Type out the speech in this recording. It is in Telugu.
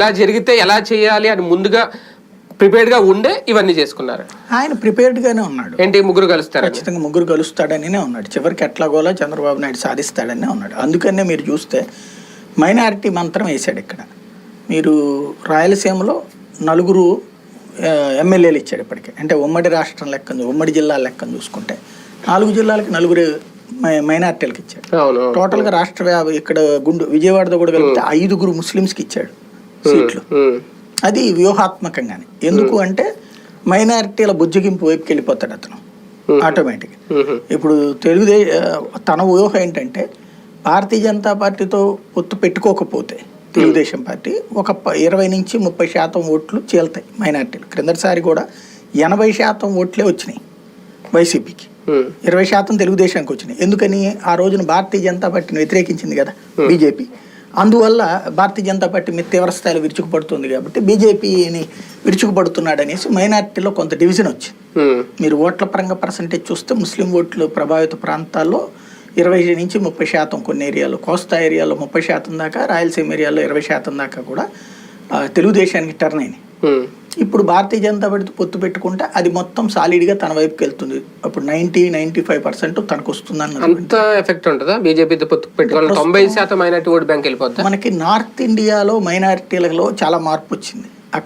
ఎలా జరిగితే ఎలా చేయాలి అని ముందుగా ప్రిపేర్డ్గా ఉండే ఇవన్నీ చేసుకున్నారు. ఆయన ప్రిపేర్డ్గానే ఉన్నాడు. ఏంటి? ముగ్గురు కలుస్తారు ఖచ్చితంగా ముగ్గురు కలుస్తాడనినే ఉన్నాడు. చివరికి ఎట్లాగోలా చంద్రబాబు నాయుడు సాధిస్తాడనే ఉన్నాడు. అందుకనే మీరు చూస్తే మైనారిటీ మంత్రం వేశాడు ఇక్కడ. మీరు రాయలసీమలో నలుగురు ఎమ్మెల్యేలు ఇచ్చాడు ఇప్పటికే. అంటే ఉమ్మడి రాష్ట్రం లెక్కను ఉమ్మడి జిల్లాల లెక్కను చూసుకుంటే నాలుగు జిల్లాలకి నలుగురు మైనారిటీలకు ఇచ్చాడు. టోటల్గా రాష్ట్ర ఇక్కడ గుండు విజయవాడతో కూడా కలిపితే ఐదుగురు ముస్లిమ్స్కి ఇచ్చాడు. సీట్లు. అది వ్యూహాత్మకంగానే. ఎందుకు అంటే మైనారిటీల బుజ్జగింపు వైపుకి వెళ్ళిపోతాడు అతను ఆటోమేటిక్. ఇప్పుడు తెలుగుదే తన ఊహ ఏంటంటే భారతీయ జనతా పార్టీతో పొత్తు పెట్టుకోకపోతే తెలుగుదేశం పార్టీ ఒక ఇరవై నుంచి ముప్పై శాతం ఓట్లు చీల్తాయి మైనారిటీలు. క్రిందటిసారి కూడా ఎనభై శాతం ఓట్లే వచ్చినాయి వైసీపీకి. ఇరవై శాతం తెలుగుదేశానికి వచ్చినాయి. ఎందుకని ఆ రోజున భారతీయ జనతా పార్టీని వ్యతిరేకించింది కదా బీజేపీ. అందువల్ల భారతీయ జనతా పార్టీ మీద తీవ్ర స్థాయిలో విరుచుకుపడుతుంది కాబట్టి బీజేపీని విరుచుకుపడుతున్నాడు అనేసి మైనార్టీలో కొంత డివిజన్ వచ్చింది. మీరు ఓట్ల పరంగా పర్సంటేజ్ చూస్తే ముస్లిం ఓట్లు ప్రభావిత ప్రాంతాల్లో ఇరవై నుంచి ముప్పై శాతం కొన్ని ఏరియాలో కోస్తా ఏరియాలో ముప్పై శాతం దాకా రాయలసీమ ఏరియాలో ఇరవై శాతం దాకా కూడా తెలుగుదేశానికి టర్న్ అయినాయి. ఇప్పుడు భారతీయ జనతా పార్టీ పొత్తు పెట్టుకుంటే అది మొత్తం సాలిడ్గా తన వైపుకి వెళ్తుంది. అప్పుడు నైంటీ నైంటీ ఫైవ్ పర్సెంట్ తనకు వస్తుంది అన్నది అంత ఎఫెక్ట్ ఉంటుందా? బీజేపీతో పొత్తు పెట్టుకోవాలి. తొంభై శాతం మైనార్టీ ఓట్ బ్యాంక్ వెళ్ళిపోద్దా? మనకి నార్త్ ఇండియాలో మైనారిటీలలో చాలా మార్పు వచ్చింది.